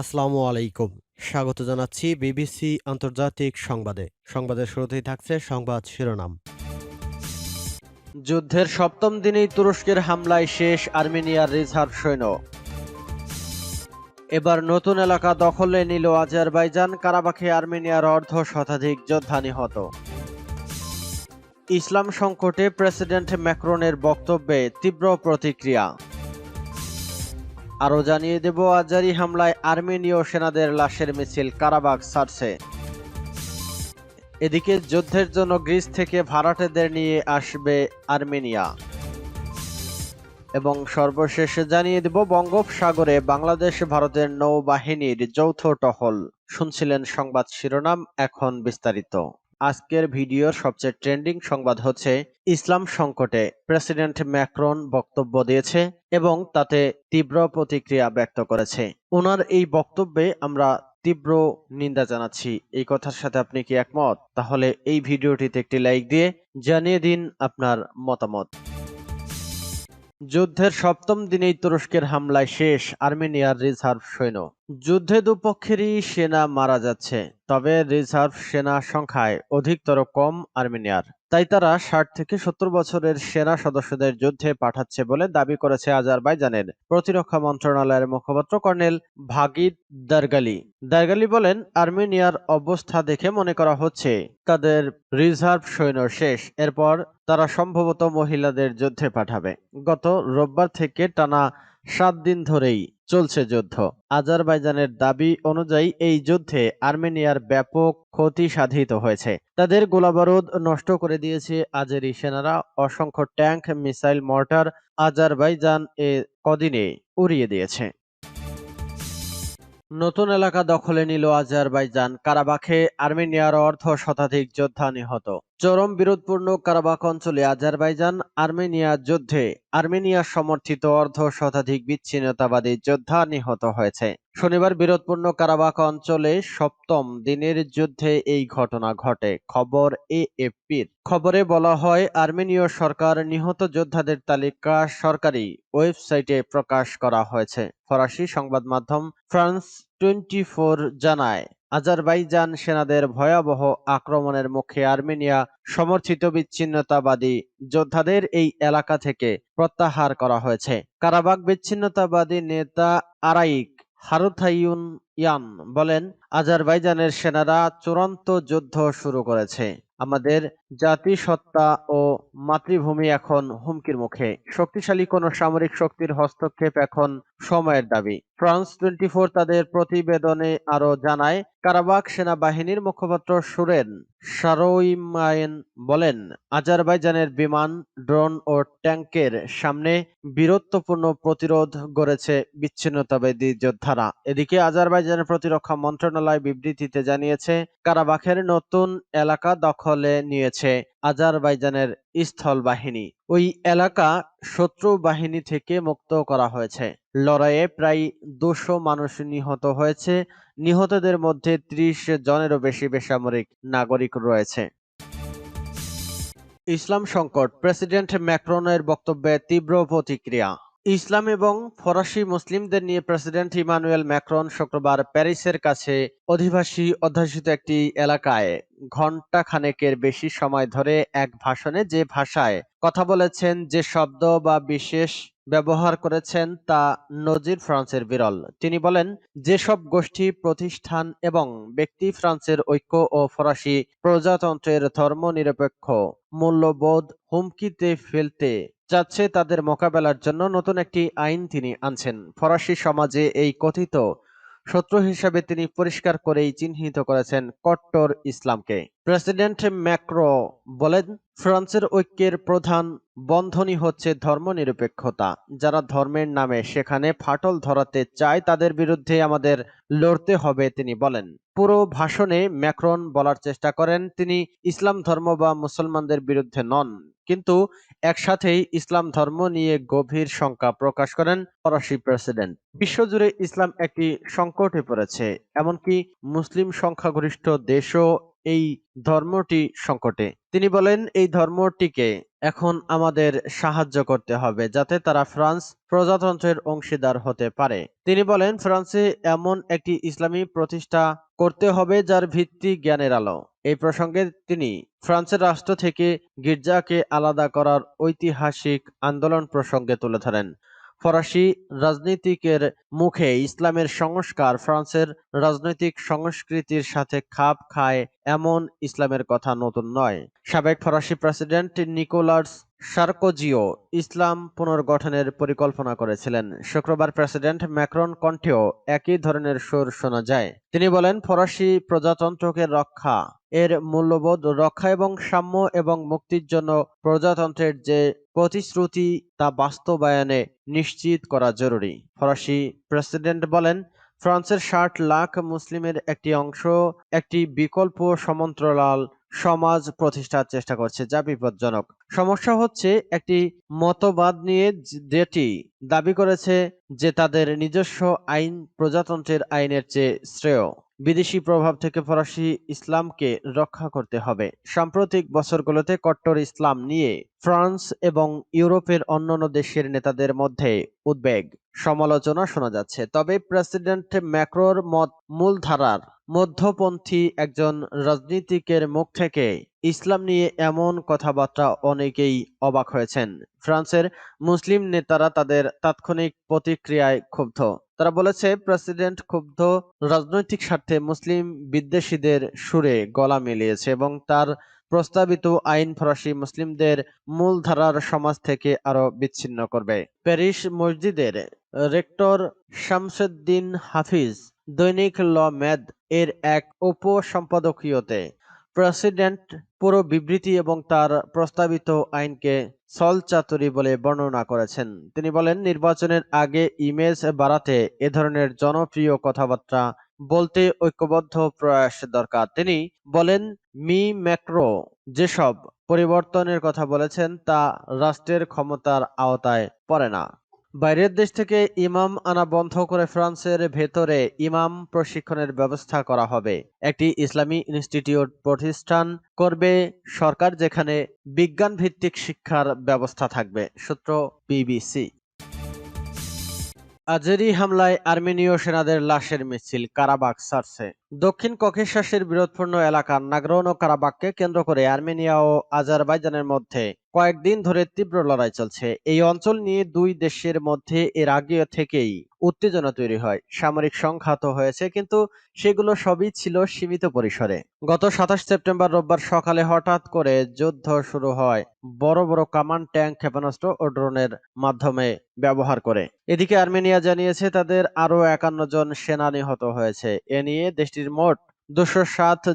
আসসালামু আলাইকুম। স্বাগত জানাচ্ছি বিবিসি আন্তর্জাতিক সংবাদে। সংবাদের শুরুতেই থাকছে সংবাদ শিরোনাম। যুদ্ধের সপ্তম দিনেই তুরস্কের হামলায় শেষ আর্মেনিয়ার রিজার্ভ সৈন্য। এবার নতুন এলাকা দখলে নিল আজারবাইজান, কারাবাখে আর্মেনিয়ার অর্ধ শতাধিক যোদ্ধা নিহত। ইসলাম সংকটে প্রেসিডেন্ট ম্যাক্রনের বক্তব্যে তীব্র প্রতিক্রিয়া। আরও জানিয়ে দেব, আজারি হামলায় আর্মেনীয় সেনাদের লাশের মিছিল কারাবাগ ছাড়ছে এদিকে যুদ্ধের জন্য গ্রিস থেকে ভাড়াটেদের নিয়ে আসবে আর্মেনিয়া। এবং সর্বশেষ জানিয়ে দেব, বঙ্গোপসাগরে বাংলাদেশ ভারতের নৌবাহিনীর যৌথ টহল। শুনছিলেন সংবাদ শিরোনাম, এখন বিস্তারিত। আজকের ভিডিওর সবচেয়ে ট্রেন্ডিং সংবাদ হচ্ছে ইসলাম সংকটে প্রেসিডেন্ট ম্যাক্রন বক্তব্য দিয়েছে এবং তাতে তীব্র প্রতিক্রিয়া ব্যক্ত করেছে। ওনার এই বক্তব্যে আমরা তীব্র নিন্দা জানাচ্ছি। এই কথার সাথে আপনি কি একমত? তাহলে এই ভিডিওটিতে একটি লাইক দিয়ে জানিয়ে দিন আপনার মতামত। যুদ্ধের সপ্তম দিনেই তুরস্কের হামলায় শেষ আর্মেনিয়ার রিজার্ভ সৈন্য। যুদ্ধে দুপক্ষেরই সেনা মারা যাচ্ছে, তবে রিজার্ভ সেনা সংখ্যায় অধিকতর কম আর্মেনিয়ার। তাই তারা ষাট থেকে সত্তর বছরের সেনা সদস্যদের যুদ্ধে পাঠাচ্ছে বলে দাবি করেছে আজারবাইজানের প্রতিরক্ষা মন্ত্রণালয়ের মুখপাত্র কর্নেল ভাগিদ দারগালি। দারগালি বলেন, আর্মেনিয়ার অবস্থা দেখে মনে করা হচ্ছে, তাদের রিজার্ভ সৈন্য শেষ, এরপর তারা সম্ভবত মহিলাদের যুদ্ধে পাঠাবে। গত রোববার থেকে টানা সাত দিন ধরেই চলছে যুদ্ধ। আজারবাইজানের দাবি অনুযায়ী এই যুদ্ধে আর্মেনিয়ার ব্যাপক ক্ষতি সাধিত হয়েছে। তাদের গোলাবারুদ নষ্ট করে দিয়েছে আজেরি সেনারা। অসংখ্য ট্যাঙ্ক, মিসাইল মর্টার আজারবাইজান এ কদিনে উড়িয়ে দিয়েছে। নতুন এলাকা দখলে নিল আজারবাইজান। কারাবাখে আর্মেনিয়ার অর্ধ শতাধিক যোদ্ধা নিহত। চরম বিরোধপূর্ণ কারাবাখ অঞ্চলে আজারবাইজান আর্মেনিয়া যুদ্ধে আর্মেনিয়া সমর্থিত অর্ধ শতাধিক বিচ্ছিন্নতাবাদী যোদ্ধা নিহত হয়েছে। শনিবার বিরোধপূর্ণ কারাবাখ অঞ্চলে সপ্তম দিনের যুদ্ধে এই ঘটনা ঘটে, খবর এএফপির। খবরে বলা হয়, আর্মেনীয় সরকার নিহত যোদ্ধাদের তালিকা সরকারি ওয়েবসাইটে প্রকাশ করা হয়েছে। ফরাসি সংবাদ মাধ্যম ফ্রান্স টোয়েন্টি জানায় আজারবাইজান সেনাদের ভয়াবহ আক্রমণের মুখে আর্মেনিয়া সমর্থিত বিচ্ছিন্নতাবাদী যোদ্ধাদের এই এলাকা থেকে প্রত্যাহার করা হয়েছে। কারাবাগ বিচ্ছিন্নতাবাদী নেতা আরাইক হারুথাইউন ইয়ান বলেন আজারবাইজানের সেনারা চূড়ান্ত যুদ্ধ শুরু করেছে। আমাদের জাতিসত্তা ও মাতৃভূমি এখন হুমকির মুখে। শক্তিশালী কোনো সামরিক শক্তির হস্তক্ষেপ এখন সময়ের দাবি। ফ্রান্স টোয়েন্টি তাদের প্রতিবেদনে আরও জানায় কারাবাক সেনাবাহিনীর মুখপাত্র সুরেন সারোইমায়েন বলেন, আজারবাইজানের বিমান, ড্রোন ও ট্যাঙ্কের সামনে বীরত্বপূর্ণ প্রতিরোধ গড়েছে বিচ্ছিন্নতাবাদী যোদ্ধারা। এদিকে আজারবাইজানের প্রতিরক্ষা মন্ত্রণালয় বিবৃতিতে জানিয়েছে, কারাবাখের নতুন এলাকা দখলে নিয়েছে আজারবাইজানের স্থল বাহিনী ওই এলাকা শত্রু বাহিনী থেকে মুক্ত করা হয়েছে। লড়াইয়ে প্রায় দুশো মানুষ নিহত হয়েছে। নিহতদের মধ্যে ত্রিশ জনেরও বেশি বেসামরিক নাগরিক রয়েছে। ইসলাম সংকট, প্রেসিডেন্ট ম্যাক্রনের বক্তব্যে তীব্র প্রতিক্রিয়া। ইসলাম এবং ফরাসি মুসলিমদের নিয়ে প্রেসিডেন্ট ইমানুয়েল ম্যাক্রন শুক্রবার প্যারিসের কাছে অধিবাসী অধ্যাসিত একটি এলাকায় ঘণ্টা খানেকের বেশি সময় ধরে এক ভাষণে যে ভাষায় কথা বলেছেন, যে শব্দ বা বিশেষ ব্যবহার করেছেন তা নজির ফ্রান্সের বিরল। তিনি বলেন, যেসব গোষ্ঠী, প্রতিষ্ঠান এবং ব্যক্তি ফ্রান্সের ঐক্য ও ফরাসি প্রজাতন্ত্রের ধর্মনিরপেক্ষ মূল্যবোধ হুমকিতে ফেলতে চাচ্ছে তাদের মোকাবেলার জন্য নতুন একটি আইন তিনি আনছেন। ফরাসি সমাজে এই কথিত শত্রু হিসাবে তিনি পরিষ্কার করেই চিহ্নিত করেছেন কট্টর ইসলামকে। প্রেসিডেন্ট ম্যাক্রো বলেন, ফ্রান্সের ঐক্যের প্রধান বন্ধনই হচ্ছে ধর্মনিরপেক্ষতা। যারা ধর্মের নামে সেখানে ফাটল ধরাতে চায় তাদের বিরুদ্ধে আমাদের লড়তে হবে, তিনি বলেন। পুরো ভাষণে ম্যাক্রন বলার চেষ্টা করেন, তিনি ইসলাম ধর্ম বা মুসলমানদের বিরুদ্ধে নন। কিন্তু একসাথেই ইসলাম ধর্ম নিয়ে গভীর শঙ্কা প্রকাশ করেন ফরাসি প্রেসিডেন্ট। বিশ্বজুড়ে ইসলাম একটি সংকটে পড়েছে, এমনকি মুসলিম সংখ্যাগরিষ্ঠ দেশও এই ধর্মটি সংকটে। তিনি বলেন, এই ধর্মটিকে এখন আমাদের সাহায্য করতে হবে যাতে তারা ফ্রান্স প্রজাতন্ত্রের অংশীদার হতে পারে। তিনি বলেন, ফ্রান্সে এমন একটি ইসলামী প্রতিষ্ঠা করতে হবে যার ভিত্তি জ্ঞানের আলো। এই প্রসঙ্গে তিনি ফ্রান্সের রাষ্ট্র থেকে গির্জাকে আলাদা করার ঐতিহাসিক আন্দোলন প্রসঙ্গে তুলে ধরেন। ফরাসি রাজনীতিকের মুখে ইসলামের সংস্কার ফ্রান্সের রাজনৈতিক সংস্কৃতির সাথে খাপ খায় এমন ইসলামের কথা নতুন নয়। সাবেক ফরাসি প্রেসিডেন্ট নিকোলাস সার্কোজিও ইসলাম পুনর্গঠনের পরিকল্পনা করেছিলেন। শুক্রবার প্রেসিডেন্ট ম্যাক্রন কণ্ঠেও একই ধরনের সুর শোনা যায়। তিনি বলেন, ফরাসি প্রজাতন্ত্রকে রক্ষা, এর মূল্যবোধ রক্ষা এবং সাম্য এবং মুক্তির জন্য প্রজাতন্ত্রের যে প্রতিশ্রুতি তা বাস্তবায়নে নিশ্চিত করা জরুরি। ফরাসি প্রেসিডেন্ট বলেন, ফ্রান্সের ষাট লাখ মুসলিমের একটি অংশ একটি বিকল্প সমান্তরাল সমাজ প্রতিষ্ঠার চেষ্টা করছে, যা বিপজ্জনক। সমস্যা হচ্ছে একটি মতবাদ নিয়ে যেটি দাবি করেছে যে তাদের নিজস্ব আইন, প্রজাতন্ত্রের আইনের চেয়ে শ্রেয়। বিদেশি প্রভাব থেকে ফরাসি ইসলামকে রক্ষা করতে হবে। সাম্প্রতিক বছরগুলোতে কট্টর ইসলাম নিয়ে ফ্রান্স এবং ইউরোপের অন্যান্য দেশের নেতাদের মধ্যে উদ্বেগ। সমালোচনা শোনা যাচ্ছে। তবে প্রেসিডেন্ট ম্যাক্রোর মত মূলধারার মধ্যপন্থী একজন রাজনীতিকের মুখ থেকে ইসলাম নিয়ে এমন কথাবার্তা অনেকেই অবাক হয়েছেন। ফ্রান্সের মুসলিম নেতারা তাদের তাৎক্ষণিক প্রতিক্রিয়ায় ক্ষুব্ধ। তারা বলেছে, প্রেসিডেন্ট ক্ষুব্ধ রাজনৈতিক স্বার্থে মুসলিম বিদ্বেষীদের সুরে গলা মিলিয়েছে এবং তার প্রস্তাবিত আইন ফরাসি মুসলিমদের মূলধারার সমাজ থেকে আরও বিচ্ছিন্ন করবে। প্যারিস মসজিদের রেক্টর শামসুদ্দিন হাফিজ, দৈনিক ল ম্যাদ এর এক উপসম্পাদকীয়তে। প্রেসিডেন্ট, পুরো বিবৃতি এবং তার প্রস্তাবিত আইনকে ছলচাতুরি বলে বর্ণনা করেছেন। তিনি বলেন, নির্বাচনের আগে ইমেজ বাড়াতে এ ধরনের জনপ্রিয় কথাবার্তা বলতে ঐক্যবদ্ধ প্রয়াস দরকার। তিনি বলেন, মি ম্যাক্রো যেসব পরিবর্তনের কথা বলেছেন তা রাষ্ট্রের ক্ষমতার আওতায় পড়ে না। বাইরের দেশ থেকে ইমাম আনা বন্ধ করে ফ্রান্সের ভেতরে ইমাম প্রশিক্ষণের ব্যবস্থা করা হবে। একটি ইসলামী ইনস্টিটিউট প্রতিষ্ঠান করবে সরকার যেখানে বিজ্ঞান ভিত্তিক শিক্ষার ব্যবস্থা থাকবে, সূত্র বিবিসি। আজেরি হামলায় আর্মেনীয় সেনাদের লাশের মিছিল কারাবাক ছাড়ছে দক্ষিণ ককেশাসের বিরোধপূর্ণ এলাকা ও কারাবাককে কেন্দ্র করে আর্মেনিয়া ও আজারবাইজানের মধ্যে কয়েকদিন ধরে তীব্র লড়াই চলছে। এই অঞ্চল নিয়ে দুই দেশের মধ্যে এর আগে থেকেই উত্তেজনা তৈরি হয়। সামরিক সংঘাত হয়েছে, কিন্তু সেগুলো সবই ছিল সীমিত পরিসরে। গত সাতাশ সেপ্টেম্বর রোববার সকালে হঠাৎ করে যুদ্ধ শুরু হয় বড় বড় কামান, ট্যাঙ্ক, ক্ষেপণাস্ত্র ও ড্রোনের মাধ্যমে ব্যবহার করে। এদিকে আর্মেনিয়া জানিয়েছে তাদের আরও একান্ন জন সেনা নিহত হয়েছে। এ নিয়ে দেশটির মোট দুশো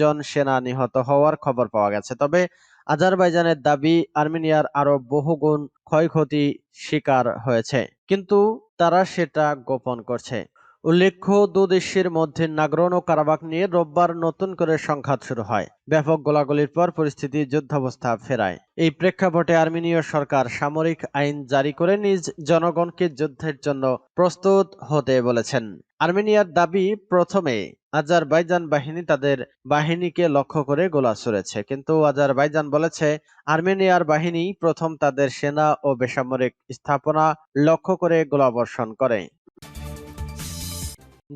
জন সেনা নিহত হওয়ার খবর পাওয়া গেছে। তবে আজারবাইজানের দাবি আর্মেনিয়ার আরও বহুগুণ ক্ষয়ক্ষতি শিকার হয়েছে। কিন্তু তারা সেটা গোপন করছে। উল্লেখ্য দুদেশের মধ্যে নাগরণ ও কারাবাক নিয়ে রোববার নতুন করে সংঘাত শুরু হয়। ব্যাপক গোলাগুলির পর পরিস্থিতি যুদ্ধাবস্থা ফেরায়। এই প্রেক্ষাপটে আর্মেনীয় সরকার সামরিক আইন জারি করে নিজ জনগণকে যুদ্ধের জন্য প্রস্তুত হতে বলেছেন। আর্মেনিয়ার দাবি, প্রথমে আজারবাইজান বাহিনী তাদের বাহিনীকে লক্ষ্য করে গোলা ছুড়েছে, কিন্তু আজারবাইজান বলেছে, আর্মেনিয়ার বাহিনী প্রথম তাদের সেনা ও বেসামরিক স্থাপনা লক্ষ্য করে গোলাবর্ষণ করে।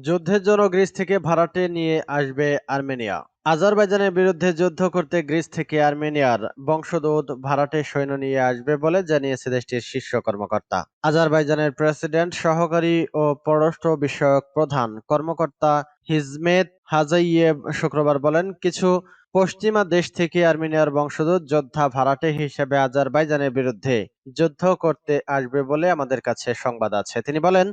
যুদ্ধের জন্য গ্রিস থেকে ভাড়াটে নিয়ে আসবে আর্মেনিয়া। আজারবাইজানের বিরুদ্ধে যুদ্ধ করতে গ্রিস থেকে আর্মেনিয়ার বংশদূত ভাড়াটে সৈন্য নিয়ে আসবে বলে জানিয়েছে দেশটির শীর্ষ কর্মকর্তা। আজারবাইজানের প্রেসিডেন্ট, সহকারী ও পররাষ্ট্র বিষয়ক প্রধান কর্মকর্তা হিজমেত হাজাইয়েব শুক্রবার বলেন, কিছু পশ্চিমা দেশ থেকে আর্মেনিয়ার বংশদূত যোদ্ধা ভাড়াটে হিসেবে আজারবাইজানের বিরুদ্ধে যুদ্ধ করতে আসবে বলে আমাদের কাছে সংবাদ আছে। তিনি বলেন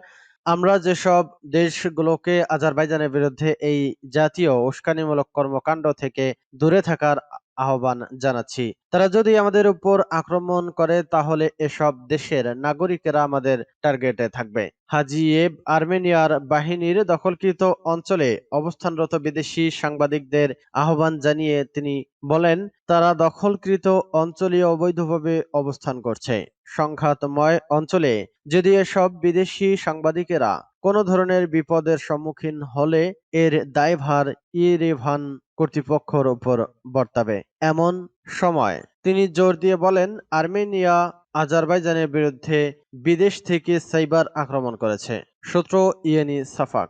আমরা যেসব দেশগুলোকে আজারবাইজানের বিরুদ্ধে এই জাতীয় উস্কানিমূলক কর্মকাণ্ড থেকে দূরে থাকার আহ্বান জানাচ্ছি। তারা যদি আমাদের উপর আক্রমণ করে, তাহলে এসব দেশের নাগরিকেরা আমাদের টার্গেটে থাকবে। হাজিয়েব আর্মেনিয়ার বাহিনীর দখলকৃত অঞ্চলে অবস্থানরত বিদেশি সাংবাদিকদের আহ্বান জানিয়ে তিনি বলেন, তারা দখলকৃত অঞ্চলে অবৈধভাবে অবস্থান করছে। সংঘাতময় অঞ্চলে যদি এসব বিদেশি সাংবাদিকেরা কোনো ধরনের বিপদের সম্মুখীন হলে এর দায়ভার ইরেভান কর্তৃপক্ষের উপর বর্তাবে। এমন সময় তিনি জোর দিয়ে বলেন, আর্মেনিয়া আজারবাইজানের বিরুদ্ধে বিদেশ থেকে সাইবার আক্রমণ করেছে। সূত্র ইয়েনি সাফাক।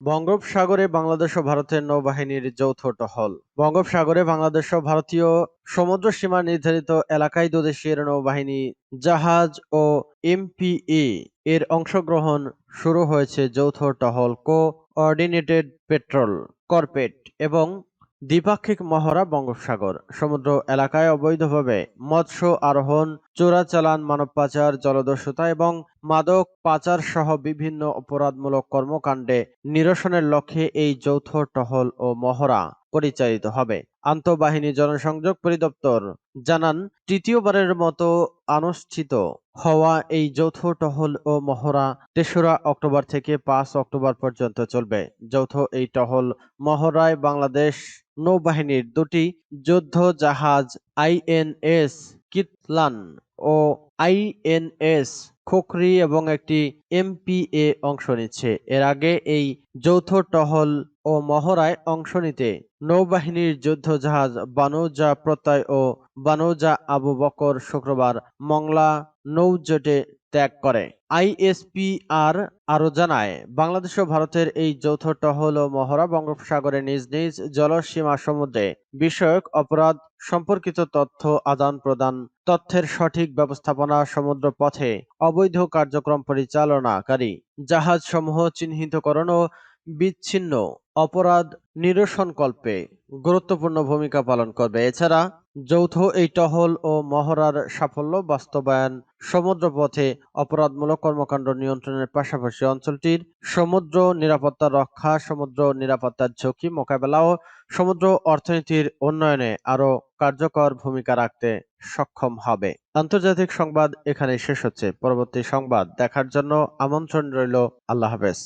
বঙ্গোপসাগরে বাংলাদেশ ও ভারতের নৌবাহিনীর যৌথ টহল। বঙ্গোপসাগরে বাংলাদেশ ও ভারতীয় সমুদ্র সীমা নির্ধারিত এলাকায় দুদেশের নৌবাহিনী, জাহাজ ও এমপিএ এর অংশগ্রহণ শুরু হয়েছে যৌথ টহল, কোঅর্ডিনেটেড পেট্রোল করপেট এবং দ্বিপাক্ষিক মহড়া বঙ্গোপসাগর। সমুদ্র এলাকায় অবৈধভাবে মৎস্য আরোহণ, চোরাচালান মানব পাচার জলদস্যুতা এবং মাদক পাচার সহ বিভিন্ন অপরাধমূলক কর্মকাণ্ডে নিরসনের লক্ষ্যে এই যৌথ টহল ও মহড়া। পরিচালিত হবে। আন্তঃবাহিনী জনসংযোগ পরিদপ্তর জানান, তৃতীয়বারের মতো অনুষ্ঠিত হওয়া এই যৌথ টহল ও মহড়া তেসরা অক্টোবর থেকে পাঁচ অক্টোবর পর্যন্ত চলবে। যৌথ এই টহল মহড়ায় বাংলাদেশ নৌবাহিনীর দুটি যুদ্ধ জাহাজ আইএনএস কিতলান ও আইএনএস খোকরি এবং একটি এমপিএ অংশ নিচ্ছে। এর আগে এই যৌথ টহল ও মহড়ায় অংশ নিতে নৌবাহিনীর যুদ্ধ জাহাজ বানৌজা প্রত্যয় ও বানৌজা আবু বকর শুক্রবার মংলা নৌজোটে ত্যাগ করে। আইএসপিআর আরও জানায়, বাংলাদেশ ও ভারতের এই যৌথ টহল ও মহড়া বঙ্গোপসাগরে নিজ নিজ জলসীমা সমুদ্রে বিষয়ক অপরাধ সম্পর্কিত তথ্য আদান প্রদান, তথ্যের সঠিক ব্যবস্থাপনা সমুদ্র পথে অবৈধ কার্যক্রম পরিচালনাকারী, জাহাজসমূহ চিহ্নিতকরণ ও বিচ্ছিন্ন অপরাধ নিরসনকল্পে গুরুত্বপূর্ণ ভূমিকা পালন করবে। এছাড়া যৌথ এই টহল ও মহড়ার সাফল্য বাস্তবায়ন সমুদ্রপথে অপরাধমূলক কর্মকাণ্ড নিয়ন্ত্রণের পাশাপাশি অঞ্চলটির সমুদ্র নিরাপত্তা রক্ষা, সমুদ্র নিরাপত্তার ঝুঁকি মোকাবেলা ও সমুদ্র অর্থনীতির উন্নয়নে আরও কার্যকর ভূমিকা রাখতে সক্ষম হবে। আন্তর্জাতিক সংবাদ এখানে শেষ হচ্ছে। পরবর্তী সংবাদ দেখার জন্য আমন্ত্রণ রইল। আল্লাহ হাফেজ।